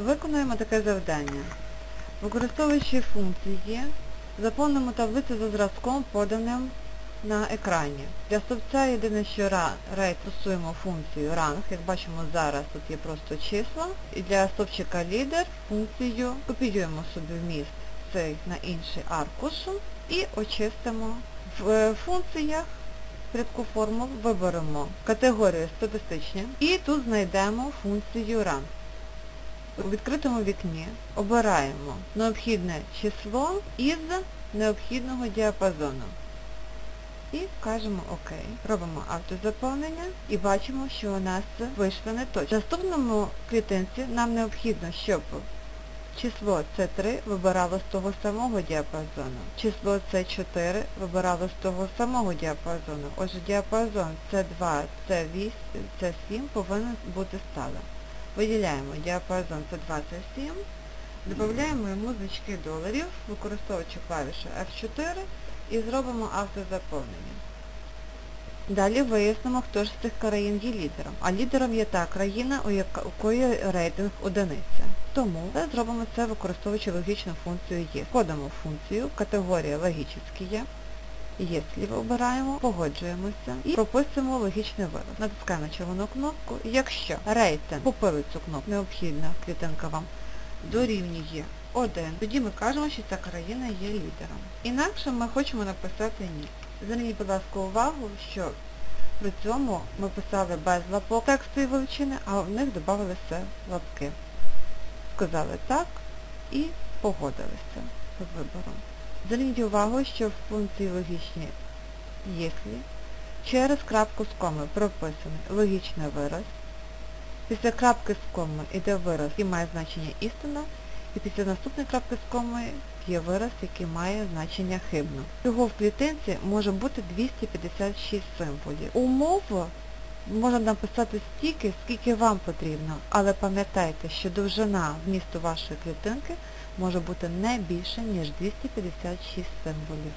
Виконуємо таке завдання. Використовуючи функції, заповнимо таблицю за зразком, поданим на екрані. Для стовпця єдине, що рейд стосуємо функцію ранг, як бачимо зараз тут є просто числа. І для стовпчика лідер функцію копіюємо собі вміст цей на інший аркуш і очистимо. В е, функціях рядку формул виберемо категорію статистичні і тут знайдемо функцію ранг. У відкритому вікні обираємо необхідне число із необхідного діапазону. І кажемо ОК. Робимо автозаповнення і бачимо, що у нас вийшло не точно. В наступному клітинці нам необхідно, щоб число С3 вибирало з того самого діапазону. Число С4 вибирало з того самого діапазону. Отже, діапазон С2, С8, С7 повинен бути сталим. Виділяємо діапазон С2, С7, додаємо йому значки доларів, використовуючи клавішу F4 і зробимо автозаповнення. Далі вияснимо, хто ж з цих країн є лідером. А лідером є та країна, у якої рейтинг одиниця. Тому ми зробимо це використовуючи логічну функцію є. Входимо в функцію, категорія логічні є. Якщо обираємо, погоджуємося і прописуємо логічний вираз. Натискаємо червону кнопку. Якщо рейтинг купили цю кнопку, необхідна клітинка вам дорівнює 1, тоді ми кажемо, що ця країна є лідером. Інакше ми хочемо написати ні. Зверніть, будь ласка, увагу, що при цьому ми писали без лапок тексту і величини, а в них додавалися лапки. Сказали так і погодилися з вибором. Зверніть увагу, що в функції логічні «якщо» через крапку з коми прописаний логічний вираз. Після крапки з коми йде вираз, який має значення істина, і після наступної крапки з коми є вираз, який має значення хибно. Всього в клітинці може бути 256 символів. Умову можна написати стільки, скільки вам потрібно, але пам'ятайте, що довжина вмісту вашої клітинки може бути не більше, ніж 256 символів.